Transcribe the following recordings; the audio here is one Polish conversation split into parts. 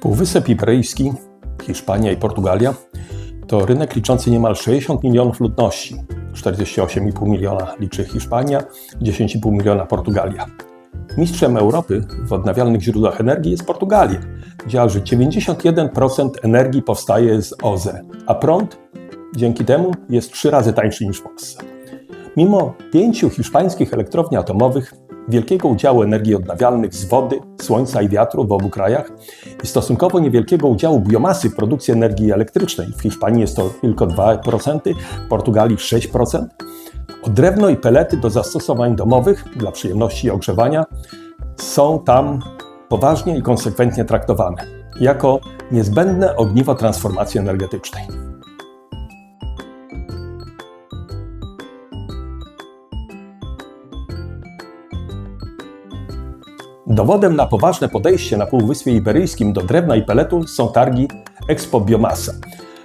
Półwysep Iberyjski, Hiszpania i Portugalia to rynek liczący niemal 60 milionów ludności. 48,5 miliona liczy Hiszpania, 10,5 miliona Portugalia. Mistrzem Europy w odnawialnych źródłach energii jest Portugalia, gdzie aż 91% energii powstaje z OZE, a prąd dzięki temu jest trzy razy tańszy niż w Polsce. Mimo pięciu hiszpańskich elektrowni atomowych, wielkiego udziału energii odnawialnych z wody, słońca i wiatru w obu krajach i stosunkowo niewielkiego udziału biomasy w produkcji energii elektrycznej. W Hiszpanii jest to tylko 2%, w Portugalii 6%. O drewno i pelety do zastosowań domowych dla przyjemności i ogrzewania są tam poważnie i konsekwentnie traktowane jako niezbędne ogniwo transformacji energetycznej. Dowodem na poważne podejście na Półwyspie Iberyjskim do drewna i peletu są targi Expo Biomasa.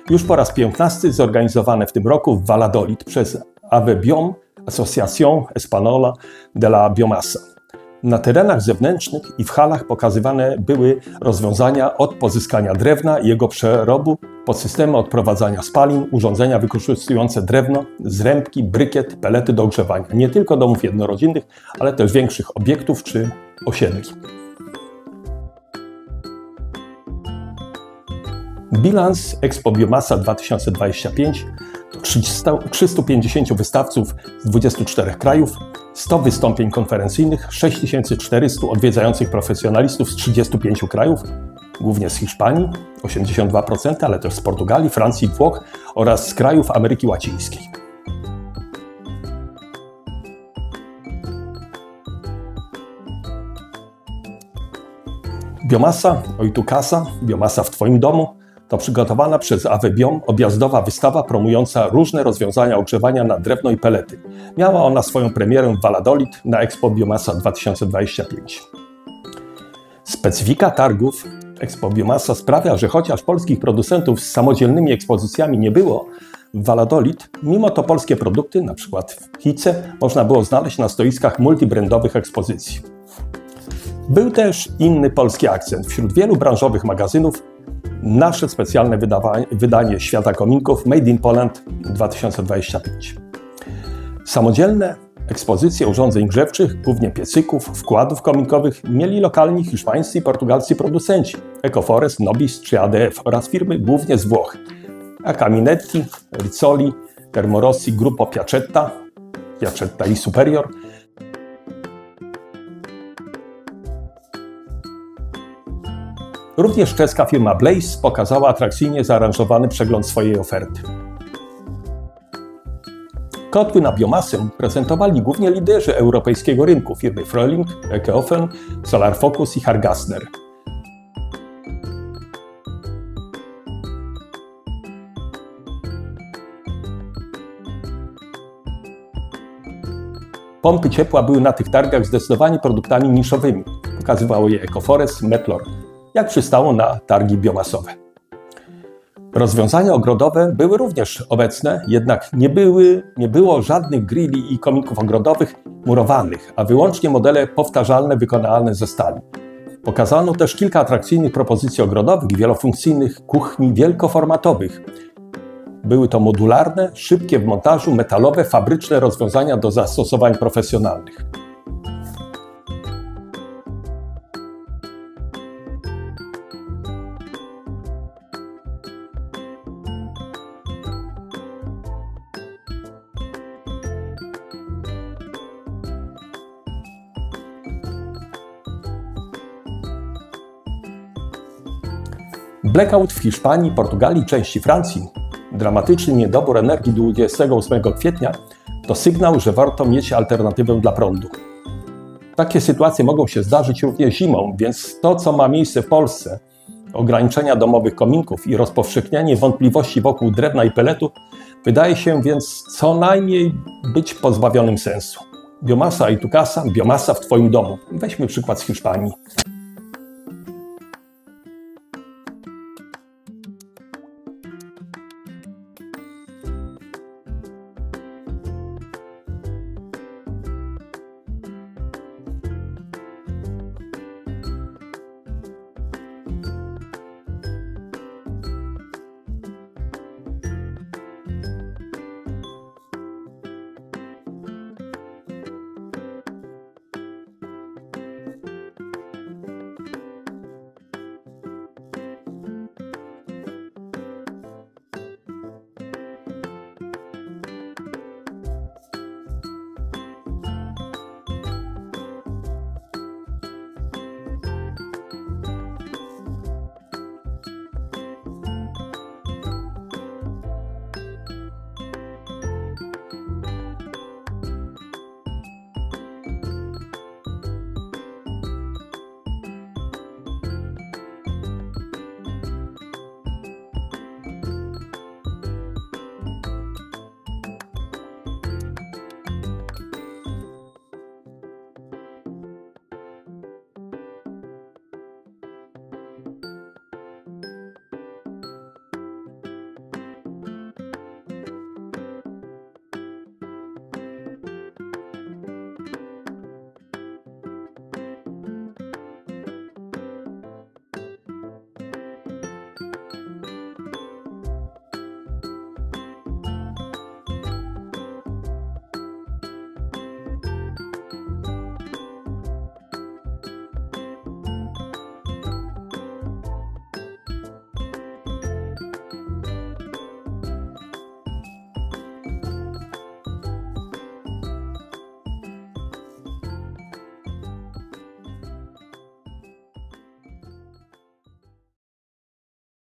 Już po raz 15 zorganizowane w tym roku w Valladolid przez AVEBIOM, Asociación Española de la Biomasa. Na terenach zewnętrznych i w halach pokazywane były rozwiązania od pozyskania drewna i jego przerobu pod systemy odprowadzania spalin, urządzenia wykorzystujące drewno, zrębki, brykiet, pelety do ogrzewania nie tylko domów jednorodzinnych, ale też większych obiektów czy osiedli. Bilans Expo Biomasa 2025 to 300, 350 wystawców z 24 krajów, 100 wystąpień konferencyjnych, 6400 odwiedzających profesjonalistów z 35 krajów, głównie z Hiszpanii 82%, ale też z Portugalii, Francji, Włoch oraz z krajów Ameryki Łacińskiej. Biomasa, oj tu kasa, biomasa w Twoim domu to przygotowana przez Avebiom objazdowa wystawa promująca różne rozwiązania ogrzewania na drewno i pelety. Miała ona swoją premierę w Valladolid na Expo Biomasa 2025. Specyfika targów Expo Biomasa sprawia, że chociaż polskich producentów z samodzielnymi ekspozycjami nie było, w Valladolid, mimo to polskie produkty, np. w Hice, można było znaleźć na stoiskach multibrandowych ekspozycji. Był też inny polski akcent. Wśród wielu branżowych magazynów nasze specjalne wydanie Świata Kominków Made in Poland 2025. Samodzielne ekspozycje urządzeń grzewczych, głównie piecyków, wkładów kominkowych, mieli lokalni hiszpańscy i portugalscy producenci Ecoforest, Nobis czy ADF oraz firmy głównie z Włoch. A Caminetti, Rizzoli, Termorossi, Gruppo Piacetta, Piacetta i Superior – Również czeska firma Blaze pokazała atrakcyjnie zaaranżowany przegląd swojej oferty. Kotły na biomasę prezentowali głównie liderzy europejskiego rynku firmy Fröhling, Ekeofen, Solar Focus i Hargasner. Pompy ciepła były na tych targach zdecydowanie produktami niszowymi. Pokazywało je Ecoforest, Metlor, jak przystało na targi biomasowe. Rozwiązania ogrodowe były również obecne, jednak nie, były, nie było żadnych grilli i komików ogrodowych murowanych, a wyłącznie modele powtarzalne wykonalne ze stali. Pokazano też kilka atrakcyjnych propozycji ogrodowych i wielofunkcyjnych kuchni wielkoformatowych. Były to modularne, szybkie w montażu, metalowe, fabryczne rozwiązania do zastosowań profesjonalnych. Blackout w Hiszpanii, Portugalii, części Francji, dramatyczny niedobór energii 28 kwietnia to sygnał, że warto mieć alternatywę dla prądu. Takie sytuacje mogą się zdarzyć również zimą, więc to, co ma miejsce w Polsce, ograniczenia domowych kominków i rozpowszechnianie wątpliwości wokół drewna i peletu, wydaje się więc co najmniej być pozbawionym sensu. Biomasa i tukasa, biomasa w Twoim domu. Weźmy przykład z Hiszpanii.